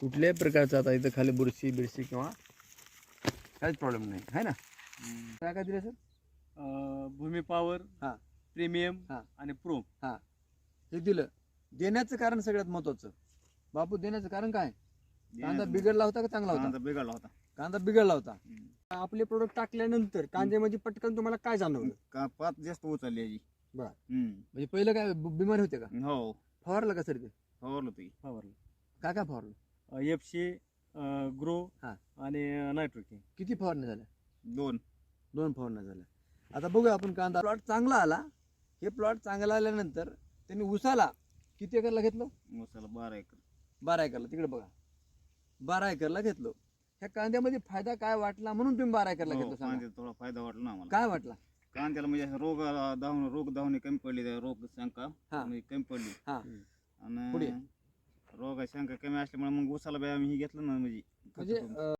कुठल्याही प्रकारचं आता इथं खाली बुरशी बिरशी किंवा काहीच प्रॉब्लेम नाही. आहे ना? काय काय दिलं सर? भूमी पॉवर हा. प्रीमियम हा. आणि प्रो हे. दिलं. देण्याचं कारण सगळ्यात महत्वाचं. बापू देण्याचं कारण काय? कांदा बिघडला होता का चांगला होता? बिघडला होता. कांदा बिघडला होता. आपले प्रोडक्ट टाकल्यानंतर कांद्यामध्ये पटकन तुम्हाला काय जाणवलं? का पात जास्त उचलली याची बर. म्हणजे पहिलं काय बिमारी होते का? हो. फवारलं का सर ते? फवारलं ती फवारलं. काय काय फवारलं? एफ सी ग्रो हा. आणि नायट्रोकिन किती फवारण्या झाल्या? दोन. दोन फवारण्या झाल्या. आता बघूया आपण कांदा. प्लॉट चांगला आला. हे प्लॉट चांगला आल्यानंतर त्यांनी उसाला किती एकरला घेतलं? मसाला बारा एकर. बारा एकरला. तिकडे बघा. बारा एकरला घेतलं. ह्या कांद्यामध्ये फायदा काय वाटला म्हणून तुम्ही बारा एकरला हो, घेतलं सांगा. कांद्याचा थोडा फायदा वाटला ना आम्हाला. काय वाटला? कांद्याला म्हणजे असं रोग धावून रोग धावणे कमी पडली. त्या रोग शंका हा. म्हणजे कमी पडली. हा. पुढे. आणि शंका कमी असल्यामुळे मग उसाला आम्ही हे घेतलं ना म्हणजे म्हणजे